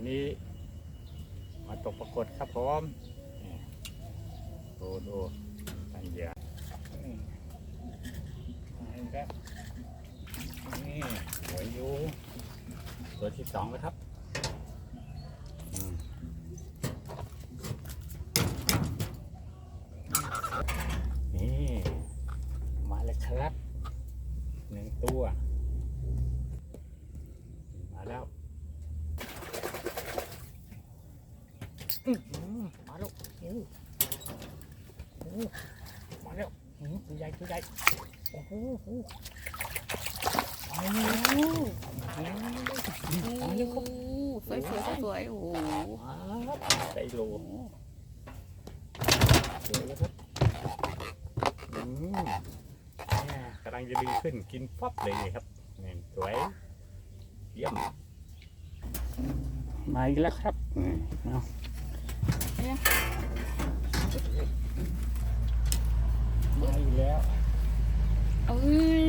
วันนี้ มาตกปรากฏครับผมนี่ดูดูตันเห็นี่มาอีกแล้วนี่สวยอยู่ตัวที่สองแล้วครับนี่มาแล้วครับหนึ่งตัว มาแล้วอื้อหือมาแล้วโอ้โห มาแล้วหือตัวใหญ่ตัวใหญ่โอ้โหโอ้โหมาแล้วมาแล้วมาแล้วครับสวยสวยสวยโอ้โหไดโลสวยแล้วครับอืมแม่กำลังจะดึงขึ้นกินป๊อปเลยนี่ครับนี่สวยเยี่ยมมาอีกแล้วครับนี่เอา มาอีกแล้วเอ้ย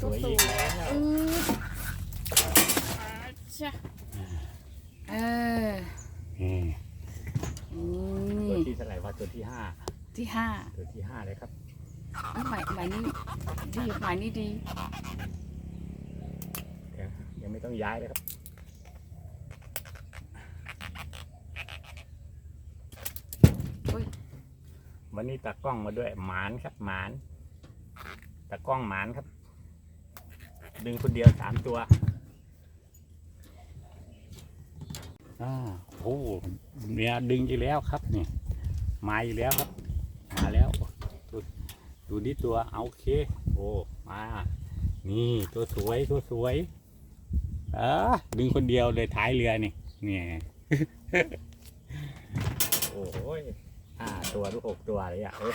สวยอีกแล้วเออจ้ะเออนี่อืตัวมที่เท่าไหร่ว่าตัวที่ห้าที่ห้าตัวที่ห้าเลยครับเอาหมายหมายนี้ดีหมายนี้ดีเดี๋ยวยังไม่ต้องย้ายเลยครับ วันนี้ตากล้องมาด้วยหมานครับหมานตากล้องหมานครับ ดึงคนเดียวสามตัวอ่าโอ้เนี่ยดึงอีกแล้วครับเนี่ยมาอีกแล้วครับ มาแล้วดูดูนี่ตัวเอาโอเคโอ้มานี่ตัวสวยตัวสวยเออดึงคนเดียวเลยท้ายเรือนี่เนี่ยโอ้ย ห้าตัวหรือหกตัวเลยอะเออ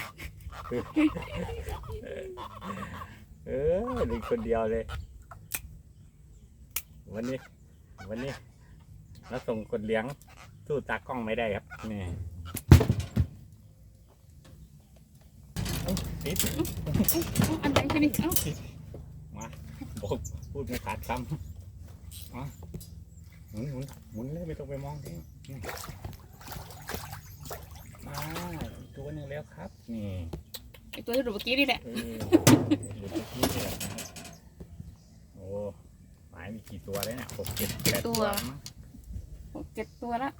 เออดึงคนเดียวเลย วันนี้ วันนี้แล้วส่งคนเลี้ยงสู้ตากล้องไม่ได้ครับ นี่ติดอันไหนกันนี่เอ้าบอกพูดไม่ขาดคำอะหมุนหมุนหมุนเลยไม่ต้องไปมองที่ นี่มาอีกตัวหนึ่งแล้วครับ นี่ไอตัวที่ดูเมื่อกี้นี่แหละเออหลุดตะกี้นี่แหละนะครับโอ้หมายมีกี่ตัวแล้วเนี่ยหกเจ็ดแปดตัวมั้ง หกเจ็ดตัวละ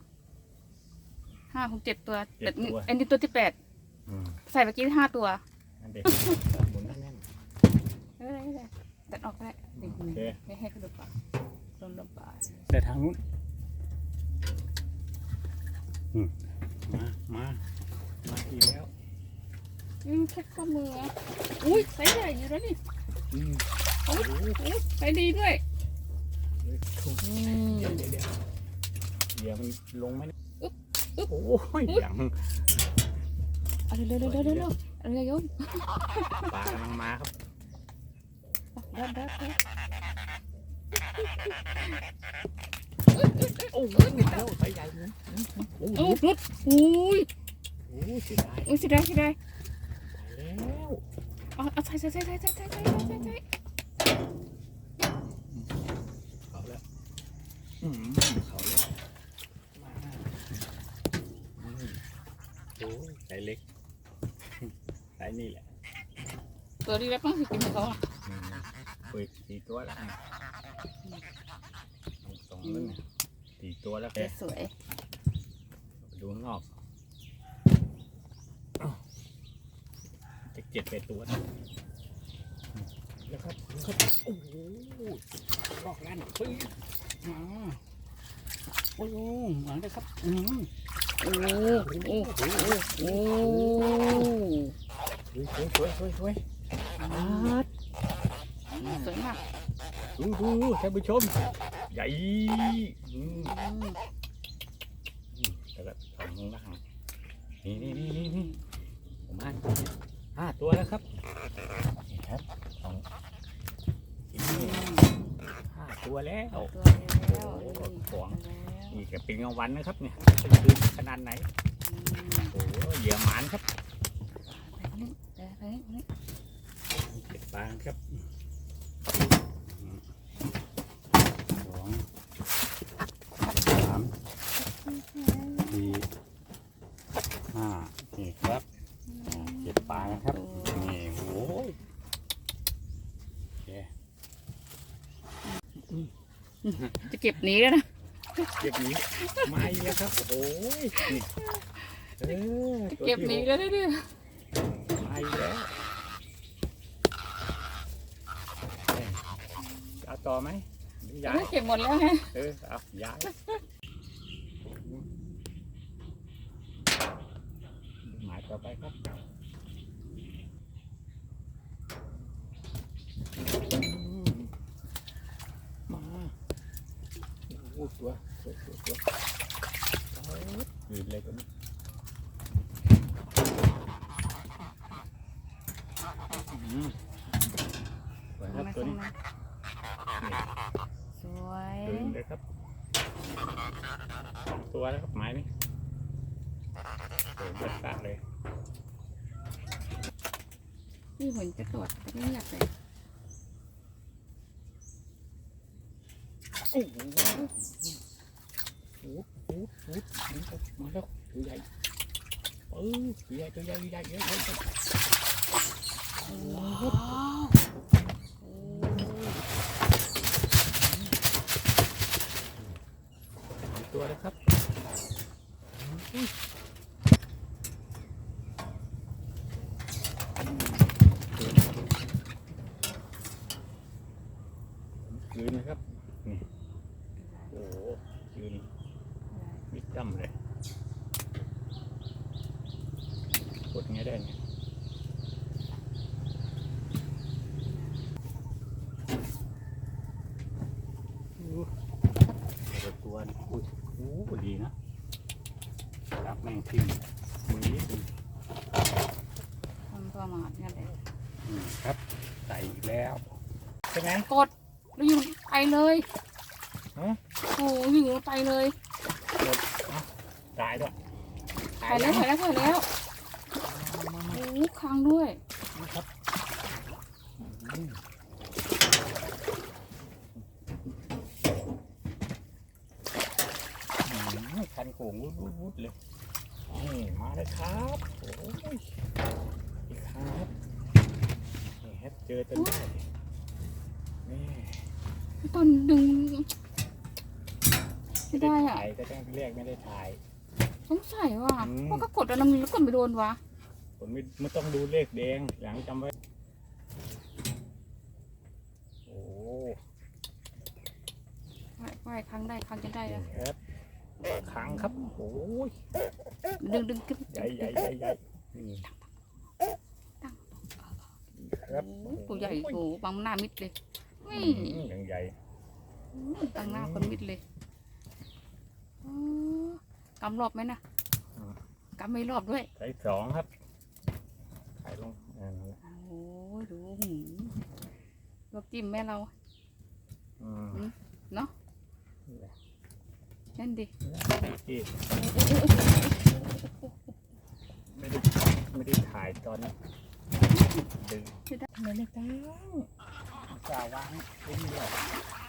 ห้าหกเจ็ดตัวเจ็ดตัวแต่อันนี้ตัวที่แปดอืมใส่เมื่อกี้ห้าตัวนั่นเด็กหมุนแน่นไม่เป็นไรไม่เป็นไรตัดออกได้ดึงโอเคไม่ให้เขาดูปากลมลมปากๆแต่ทางนู้นอืม มามามาอีกแล้วอืมแค่ข้อมืออะอุ้ยใส่ใหญ่อยู่แล้วนี่อืมโอ้ยอุ๊ยใส่ดีด้วยถูกอืเดี๋ยวมเดี๋ยวเดี๋ยวเดี๋ยวมันลงไหมเนี่ยอึ๊บอึ๊บโอ้ยอย่างเอาเร็วเร็วเร็วเร็วเร็วเอาเร็วโยมปลากำลังมาครับดับดับดับ โอ้ยมาแล้วไซส์ใหญ่เลยโอ้โอ้ยรุดอุ้ยโอ้ยเสียดายอุ้ยเสียดายเสียดายตายแล้วเอาเอาใส่ใส่ใส่ใส่ใส่ใส่ใส่ใส่ใส่เขาแล้วอืมเขาแล้วมาอืมโอ้ยไซส์เล็กไซส์นี่แหละตัวนี้แล้วต้องสิกินเขาอะอืมคุยสี่ตัวแล้ว นะสองแล้วเนี่ยสี่ตัวแล้วแกสวยดูข้างนอกจะเจ็ดแปดตัวนะแล้วครับครับโอ้โหลอกลั่นปึ้งมาโอ้โหมาเลยครับอืมโอ้โอ้โอ้โอ้สวยสวยสวยสวยอาดสวยมากดูดูท่านผู้ชม ใหญ่อืมแล้วก็ทางข้างล่างนี่นี่นี่นี่นี่ผมอ่านห้าตัวแล้วครับนี่ครับสองนี่ห้าตัวแล้ว ตัวโอ้แล้วโหของแล้วนี่ก็เป็นกลางวันนะครับเนี่ยเป็นคืนขนาดไหนโอ้โหเหยื่อหมานครับไปนี่ไปนี่เก็บปลาครับสองสาม จะเก็บหนีแล้วนะเก็บหนีมาอีกแล้วครับโอ้ยนี่เออตัวเก็บที่หนีหกแล้วนะเนี่ยมาอีกแล้วเอ้ยเอาต่อไหมหรือย้ายเก็บหมดแล้วไงเออเอาย้ายหมายต่อไปครับมาโอ้โหตัวตัวตัวตัวเอายืนเลยตัวนี้อืมสวยครับตัวนี้สวยยืนเลยครับสองตัวแล้วครับหมายนี้โอ้ยจัดการเลย นี่เหมือนจะตรวจแต่ไม่อยากเลย โอ้โหโอ้โหโอ้โหมาแล้วตัวใหญ่เออตัวใหญ่ตัวใหญ่ตัวใหญ่เยอะเลยว้าวตัวแล้วครับยืนนะครับ นี่ โอ้โห ยืนมิดจ้ำเลยกดไงได้เนี่ยอู้แต่ละตัวนี่อุ้ยโอ้โหดีนะจับแม่งทิ้งมือนิดนึงทำประมาทกันเลยอืมครับ ใส่อีกแล้วใช่ไหมกดแล้วอยู่ไปเลยฮะ โอ้โหอยู่ไปเลยตายด้วยไปแล้วไปแล้วไปแล้วโอ้โหค้างด้วย นะครับอืมอืมคันโขงวุดวุดวุดเลยนี่มาเลยครับโอ้ยอีกครับนี่ครับเจอจนได้นี่ตอนดึง ไม่ได้อะถ่ายก็ต้องเรียกไม่ได้ถ่าย สงสัยว่าอืม ว่าก็กดแล้วมันแล้วกดไปโดนวะผมไม่ไม่ต้องดูเลขแดงหลังจำไว้ โอ้ไหวไหวครั้งได้ครั้งจะได้นี่แล้วครับครั้งครับ โอ้ยดึงดึงขึ้นใหญ่ใหญ่ใหญ่ใหญ่นี่ครับโอ้โหตัวใหญ่โอ้โหบังหน้ามิดเลยอืนี่มอย่างใหญ่ บังหน้าคนมิดเลยอ๋อ กำรอบไหมนะกำไม่รอบด้วยใส่สองครับขายลงอ่านั่นแหละโอ้ยดูหืมลวกจิ้มแม่เราอืมเนาะนี่แหละนั่นดิที่ไม่ได้ไม่ได้ถ่ายตอนดึงไม่ได้ไม่ได้ตั้งกาวางไว้นี่แหละอื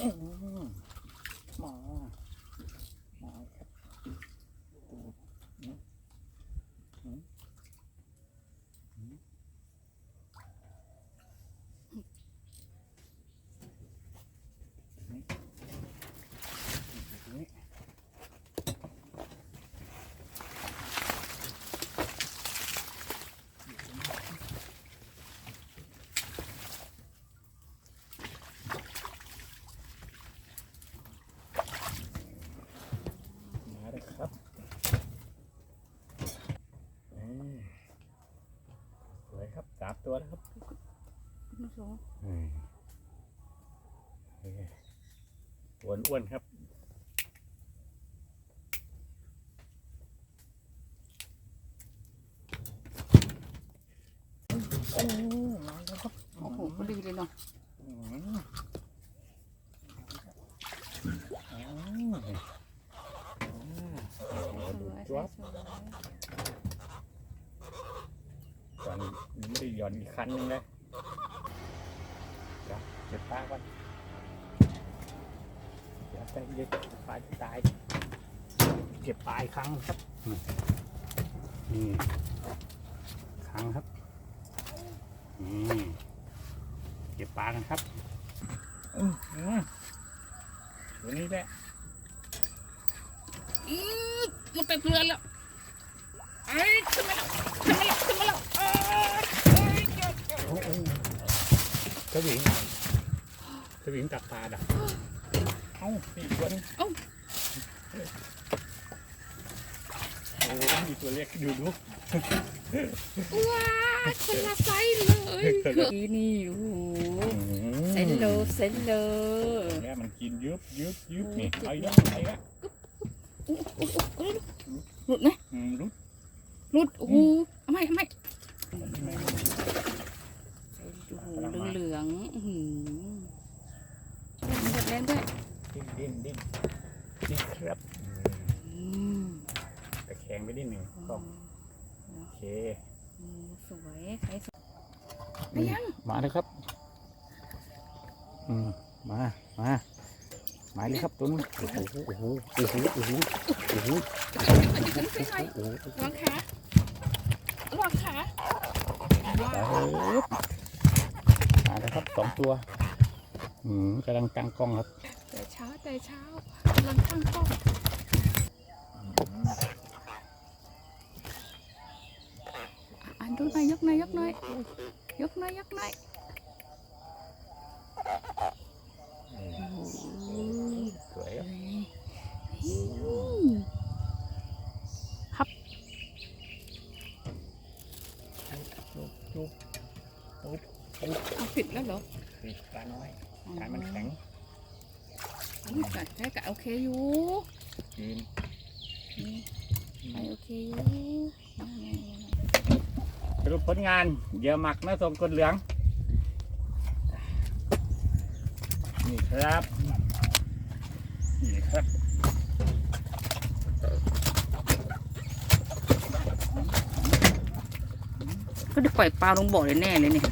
Mm-hmm. ามตัวแล้วครับคุณผู้ชมอ้วนอ้วนๆครับโอ้มาแล้วครับโอ้โหพอดีเลยเนาะอืมอืมอ่าสดูวยจ๊วบสวย ตอนนี้ ไม่ได้หย่อนอีกคันนึงเลยเดี๋ยวเก็บปลาก่อนเดี๋ยวใจเย็นปลาจะตายเก็บปลาอีกครั้งครับนี่ครั้งครับนี่เก็บปลากันครับอืมอืมตัวนี้แหละอีดมันไปเพื่อนแล้วไอ้ยขึ้นมล้ว สวิงสวิงตักปลาดักเอ้ามีอีกตัวนึงเอ้าโอ้มีตัวเล็กดูดูว้าคนละไซส์เลยนี่นี่โอ้โหเซนโลเซนโลแม่มันกินยึบยึบยึบนี่โอ้ไอ้เจ็บละไอ้ละอุ๊ยอุ๊ยอุ๊ยหลุดนะอืมรู้หลุดโอ้โหเอาไม่เอาไม่โอ้โห เหลืองๆอื้อหือหมดแรงด้วยดิ้นดิ้นดิ้นนี่ครับอืมแต่แข็งไปนิดหนึ่งก็โอเคอืมสวยใครสวยไปยังมาเลยครับ อืมมามามาเลยครับตัวนู้นโอ้โหโอ้โหโอ้โหโอ้โหโอ้โหขึ้นไปหน่อยโอ้โหระวังขาระวังขาว้าวมาแล้วครับ สองตัวอืมกำลังตั้งกล้องครับ แต่เช้าแต่เช้ากำลังตั้งกล้องอันดูหน่อยยกหน่อยยกหน่อยยกหน่อยยกหน่อยโอ้โห สวยครับ อืม จุ๊บจุ๊บปุ๊บ เอาผิด แล้วเหรอปิดปลาน้อยปลามันแข็งนี่กัดแค่กัดโอเคอยู่ยืนนี่ไปโอเคอยู่นั่นไงสรุปผลงานเหยื่อหมักน้าส่งกดเหลือง นี่ครับ นี่ครับก็ได้ปล่อยปลาลงบ่อเลยแน่เลยเนี่ย